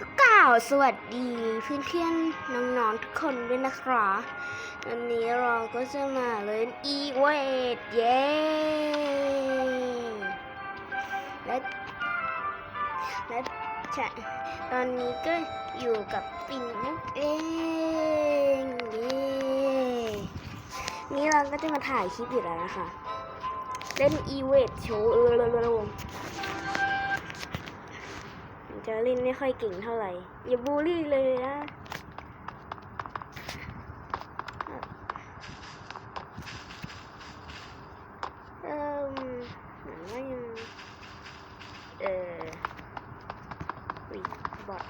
ก็กล่าวสวัสดีเพื่อนๆน้องๆทุกคนด้วยนะคะวันนี้เราก็จะมาเล่นอีเวทเย้และและใช่ตอนนี้ก็อยู่กับปิ่นมุกเองเย้นี่เราก็จะมาถ่ายคลิปอยู่แล้วนะคะ เล่นอีเวทโชว์เออเร็วๆ จะเล่นไม่ค่อยเก่งเท่าไหร่ อย่าบูลลี่เลยนะ เอ่มเหมือนว่ายังเออวิบอท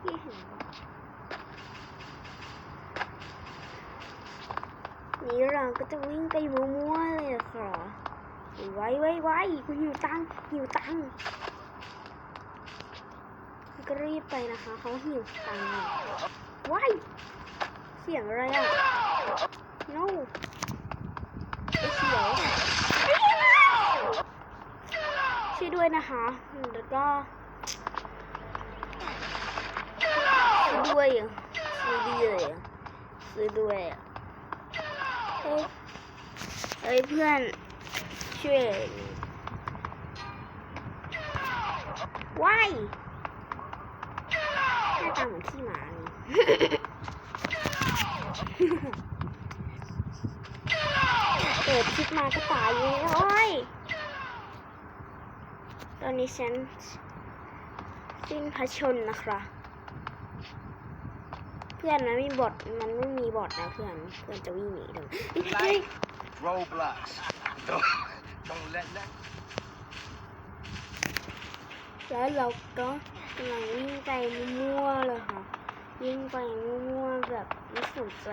พี่เห็นบอทนี้เราก็จะวิ่งไปมั่วๆเลยอะค่ะ ไว้ไว้ไว้กูหิวตังหิวตังก็รีบไปนะคะเขาหิวตังค์อะไวเสียงอะไรอะ no ไอ้เขียวช่วยด้วยนะคะแล้วก็ช่วยด้วยช่วยด้วยช่วยด้วยเฮ้ยเฮ้ยเพื่อน ช่วยว้ายหน้าตาเหมือนขี้หมานี่เปิดคลิปมาก็ตายเลยโอ้ยตอนนี้ฉันสิ้นพระชนนะครับเพื่อนมันไม่บอดมันไม่มีบอดนะเพื่อน เพื่อนจะวิ่งหนีทำไมเฮ้ย Roblox. แล้วเราก็กำลังวิ่งไปมั่วเลยค่ะ วิ่งไปมั่วแบบไม่สนใจ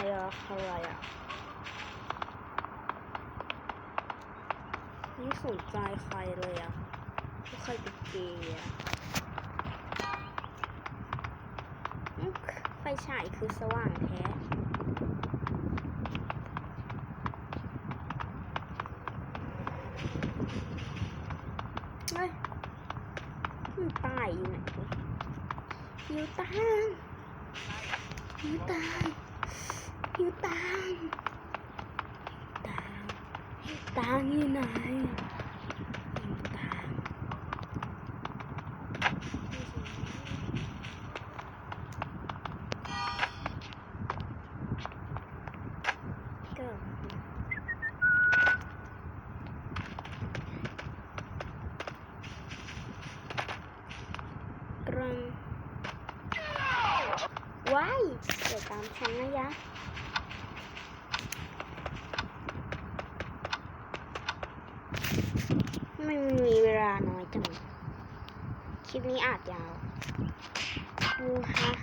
อะไรอะไม่สนใจใครเลยอะว่าใครเป็นเกย์อะไฟฉายคือสว่างแท้ เฮ้ย ตายอยู่ไหนวะหิวตังค์หิวตังค์หิวตังค์ตังตังอยู่ไหนหิวตังค์ก็กรัง ว้ายเดี๋ยวตามฉันนะยะไม่มีเวลาน้อยจัง คลิปนี้อาจยาว ดูฮะ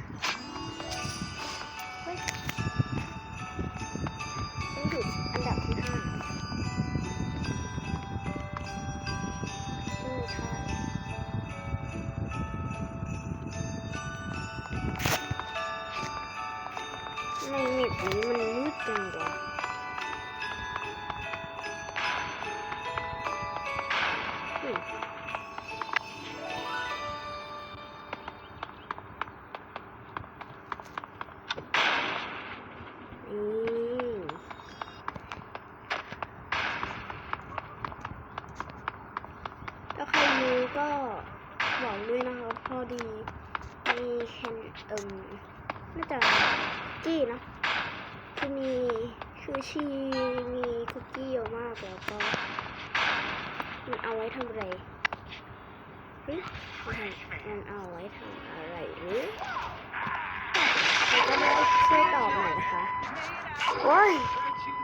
อันนี้มันมืดจังเฮ้ยอืมถ้าใครรู้ก็บอกด้วยนะครับพอดีมีแคนเอิมน่าจะกี้นะ คือมีคือชีมีคุกกี้เยอะมากแล้วก็มันเอาไว้ทำอะไรหรือมันเอาไว้ทำอะไรหรือใครก็ได้ช่วยตอบหน่อยนะคะ โอ้ย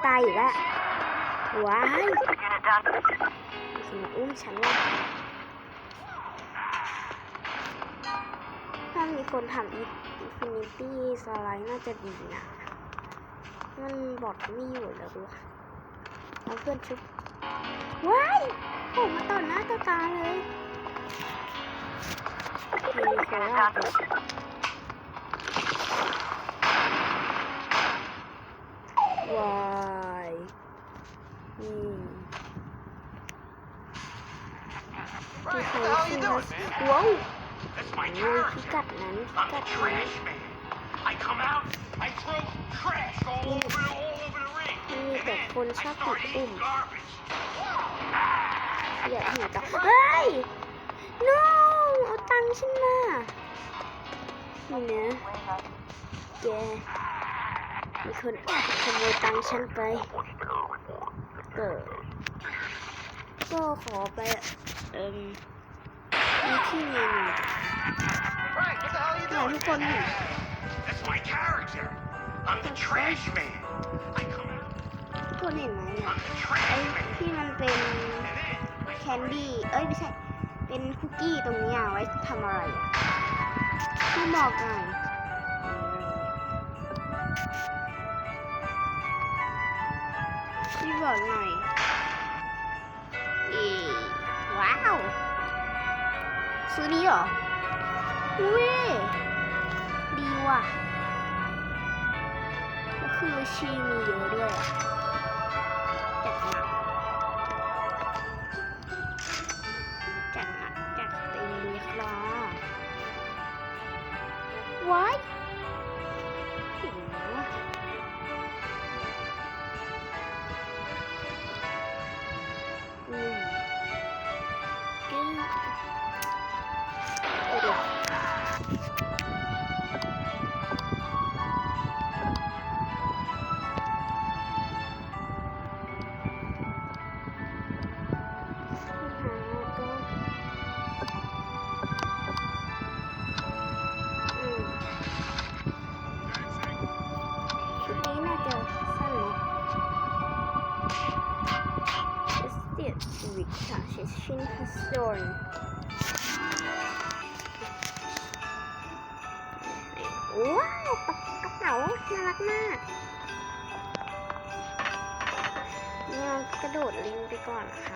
ตายอีกแล้วว้ายสมาอุ้มฉันว่ะถ้ามีคนทำอินฟินิตี้สไลด์น่าจะดีนะ มันบอดไม่อยู่แล้ววะเอาเพื่อนชุบว้ายโผล่มาต่อหน้าต่อตาเลยมีโคราชด้วยว้ายอืมมี Hey, ใคร what the hell are ขึ้ you นมา doing, man? ว้าว That's โอ้ my ย character. พิกัดนั้นพิ I'm กั the ดนั้น trash man. I come out, I throw trash all over, all over the ring. Mm, And but then phone I shop start is eating boom. garbage. อย่าหิวต่อเฮ้ย no เอาตังค์ฉันมานี่นะแกมีคนขโมยตังค์ฉันไปเออก็ขอไปเอ่มมีที่เมนู Frank, what the hell are you อยาก doing? ทุกคนเห็น That's my character. I'm the trash man. I come out, ทุกคนเห็นไหมเนี่ย I'm the ไอ้ trash man. ที่มันเป็น And then I แคนดี้ เอ้ย ไม่ใช่ เป็นคุกกี้ตรงเนี้ยไว้ทำอะไรอะที่บอกหน่อยที่บอกหน่อยอีว้าว ซื้อนี้เหรออุ้ย ดีว่ะ ก็คือชีมี Reconstruction Hazard ว้าวกระเป๋าน่ารักมากเนี่ยกระโดดลิงไปก่อนนะคะ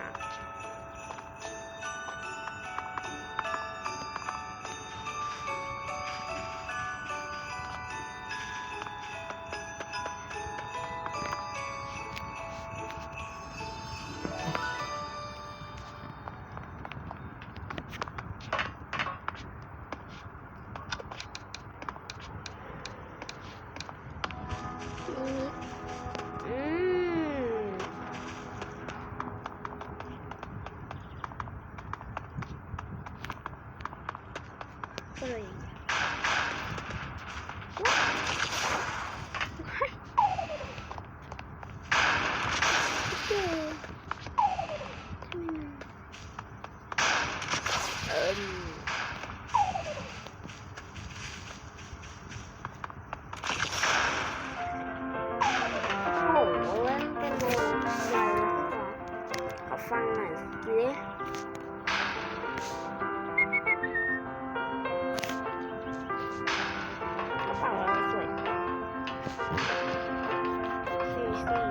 ซี่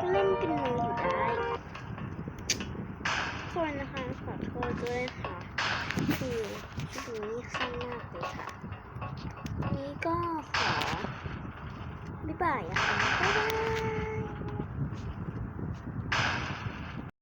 ก็เล่นเป็นโมอยู่ได้คนนะคะขอโทษด้วยค่ะคือชุดนี้สั้นมากเลยค่ะวันนี้ก็ขอบ๊ายบายนะคะบ๊ายบาย